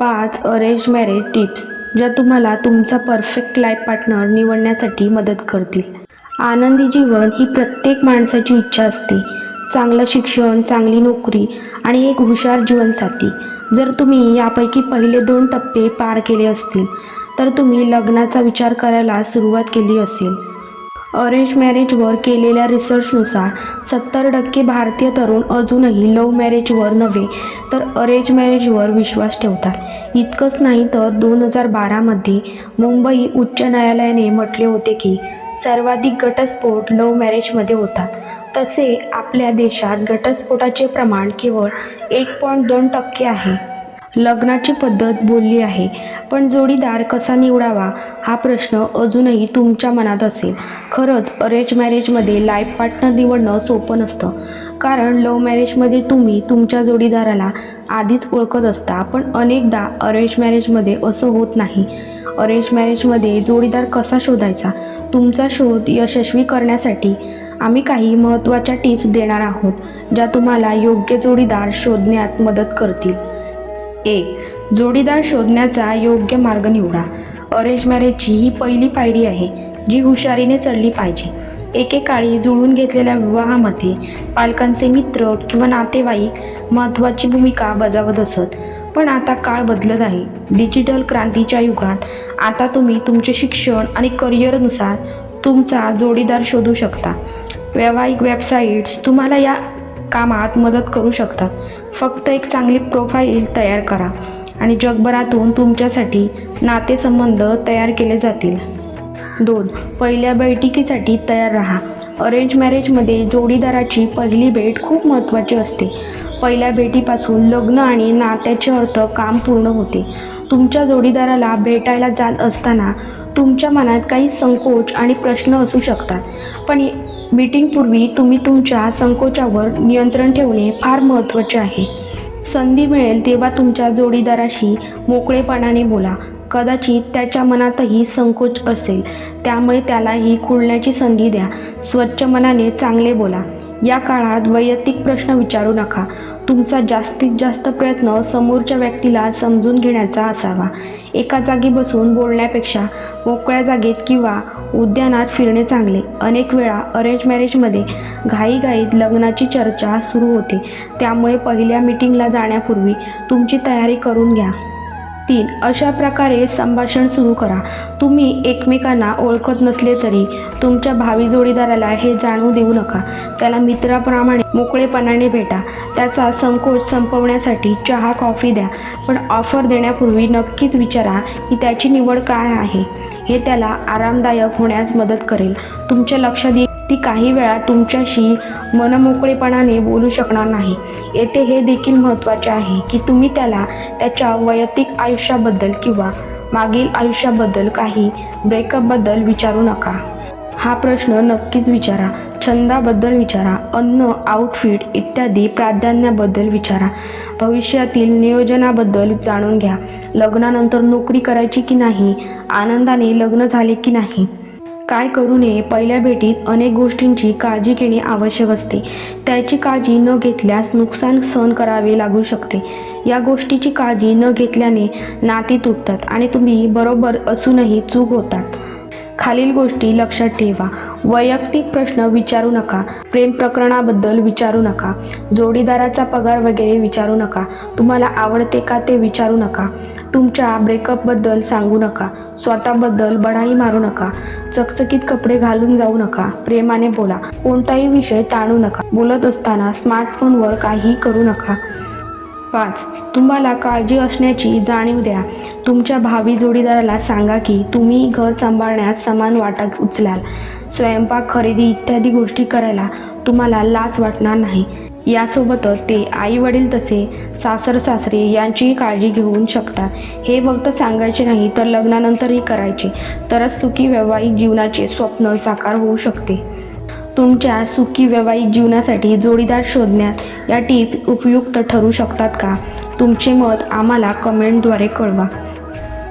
पाच arrange marriage tips ज्या तुम्हाला तुमचा परफेक्ट लाईफ पार्टनर निवडण्यासाठी मदत करतील. आनंदी जीवन ही प्रत्येक माणसाची इच्छा असते. चांगलं शिक्षण चांगली नोकरी आणि एक हुशार जीवनसाथी. जर तुम्ही यापैकी पहिले दोन टप्पे पार केले असतील तर तुम्ही लग्नाचा विचार करायला सुरुवात केली असेल. अरेंज मॅरेजवर केलेल्या रिसर्चनुसार सत्तर टक्के भारतीय तरुण अजूनही लव्ह मॅरेजवर नव्हे तर अरेंज मॅरेजवर विश्वास ठेवतात. इतकंच नाही तर दोन हजार बारामध्ये मुंबई उच्च न्यायालयाने म्हटले होते की सर्वाधिक घटस्फोट लव्ह मॅरेजमध्ये होतात. तसे आपल्या देशात घटस्फोटाचे प्रमाण केवळ एक पॉईंट दोन टक्के आहे. लग्नाची पद्धत बोलली आहे. पण जोडीदार कसा निवडावा हा प्रश्न अजूनही तुमच्या मनात असेल. खरंच अरेंज मॅरेजमध्ये लाईफ पार्टनर निवडणं सोपं नसतं. कारण लव्ह मॅरेजमध्ये तुम्ही तुमच्या जोडीदाराला आधीच ओळखत असता पण अनेकदा अरेंज मॅरेजमध्ये असं होत नाही. अरेंज मॅरेजमध्ये जोडीदार कसा शोधायचा? तुमचा शोध यशस्वी करण्यासाठी आम्ही काही महत्त्वाच्या टिप्स देणार आहोत ज्या तुम्हाला योग्य जोडीदार शोधण्यात मदत करतील. एक जोडीदार शोधण्याचा योग्य मार्ग निवडा. अरेंज मॅरेजची ही पहिली पायरी आहे जी हुशारीने चढली पाहिजे. एकेकाळी जुळून घेतलेल्या विवाहामध्ये पालकांचे मित्र किंवा नातेवाईक महत्त्वाची भूमिका बजावत असत. पण आता काळ बदलत आहे. डिजिटल क्रांतीच्या युगात आता तुम्ही तुमचे शिक्षण आणि करिअरनुसार तुमचा जोडीदार शोधू शकता. व्यावसायिक वेबसाईट्स तुम्हाला या कामात मदत करू शकतात फक्त एक चांगली प्रोफाईल तयार करा आणि जगभरातून तुमच्यासाठी नातेसंबंध तयार केले जातील. दोन पहिल्या बैठकीसाठी तयार राहा. अरेंज मॅरेजमध्ये जोडीदाराची पहिली भेट खूप महत्त्वाची असते. पहिल्या भेटीपासून लग्न आणि नात्याचे अर्थ काम पूर्ण होते. तुमच्या जोडीदाराला भेटायला जात असताना तुमच्या मनात काही संकोच आणि प्रश्न असू शकतात. पण मीटिंगपूर्वी तुम्ही तुमच्या संकोचावर नियंत्रण ठेवणे फार महत्त्वाचे आहे. संधी मिळेल तेव्हा तुमच्या जोडीदाराशी मोकळेपणाने बोला. कदाचित त्याच्या मनातही संकोच असेल. त्यामुळे त्यालाही खुलण्याची संधी द्या. स्वच्छ मनाने चांगले बोला. या काळात वैयक्तिक प्रश्न विचारू नका. तुमचा जास्तीत जास्त प्रयत्न समोरच्या व्यक्तीला समजून घेण्याचा असावा. एका जागी बसून बोलण्यापेक्षा मोकळ्या जागेत किंवा उद्यानात फिरणे चांगले. अनेक वेळा अरेंज मॅरेजमध्ये घाईघाईत लग्नाची चर्चा सुरू होते. त्यामुळे पहिल्या मीटिंगला जाण्यापूर्वी तुमची तयारी करून घ्या. तीन अशा प्रकारे संभाषण सुरू करा. तुम्ही एकमेकांना ओळखत नसले तरी तुमच्या भावी जोडीदाराला हे जाणवू देऊ नका. त्याला मित्राप्रमाणे मोकळेपणाने भेटा. त्याचा संकोच संपवण्यासाठी चहा कॉफी द्या. पण ऑफर देण्यापूर्वी नक्कीच विचारा की त्याची निवड काय आहे. हे त्याला आरामदायक होण्यास मदत करेल. तुमच्या लक्षात येईल ती काही वेळा तुमच्याशी मनमोकळेपणाने बोलू शकणार नाही. येथे हे देखील महत्त्वाचे आहे की तुम्ही त्याला त्याच्या वैयक्तिक आयुष्याबद्दल किंवा मागील आयुष्याबद्दल काही ब्रेकअपबद्दल विचारू नका. हा प्रश्न नक्कीच विचारा. छंदाबद्दल विचारा. अन्न आउटफिट इत्यादी प्राधान्याबद्दल विचारा. भविष्यातील नियोजनाबद्दल जाणून घ्या. लग्नानंतर नोकरी करायची की नाही? आनंदाने लग्न झाले की नाही? काय करू नये पहिल्या भेटीत अनेक गोष्टींची काळजी घेणे आवश्यक असते. त्याची काळजी न घेतल्यास नुकसान सहन करावे लागू शकते. या गोष्टीची काळजी न घेतल्याने नाती तुटतात आणि तुम्ही बरोबर असूनही चूक होतात. खालील गोष्टी लक्षात ठेवा. वैयक्तिक प्रश्न विचारू नका. प्रेम प्रकरणाबद्दल विचारू नका. जोडीदाराचा पगार वगैरे विचारू नका. तुम्हाला आवडते का ते विचारू नका. तुमच्या ब्रेकअपबद्दल सांगू नका. स्वतःबद्दल बढाई मारू नका. चकचकीत कपडे घालून जाऊ नका. प्रेमाने बोला. कोणताही विषय ताणू नका. बोलत असताना स्मार्टफोनवर काही करू नका. पाच. तुम्हाला काळजी असण्याची जाणीव द्या. तुमच्या भावी जोडीदाराला सांगा की तुम्ही घर सांभाळण्यात समान वाटा उचलाल. स्वयंपाक खरेदी इत्यादी गोष्टी करायला तुम्हाला लाच वाटणार नाही. यासोबतच ते आई वडील तसे सासर सासरे यांचीही काळजी घेऊ शकतात. हे फक्त सांगायचे नाही तर लग्नानंतरही करायचे. तरच सुखी वैवाहिक जीवनाचे स्वप्न साकार होऊ शकते. तुमच्या सुखी वैवाहिक जीवनासाठी जोडीदार शोधण्यात या टिप्स उपयुक्त ठरू शकतात का? तुमचे मत आम्हाला कमेंटद्वारे कळवा.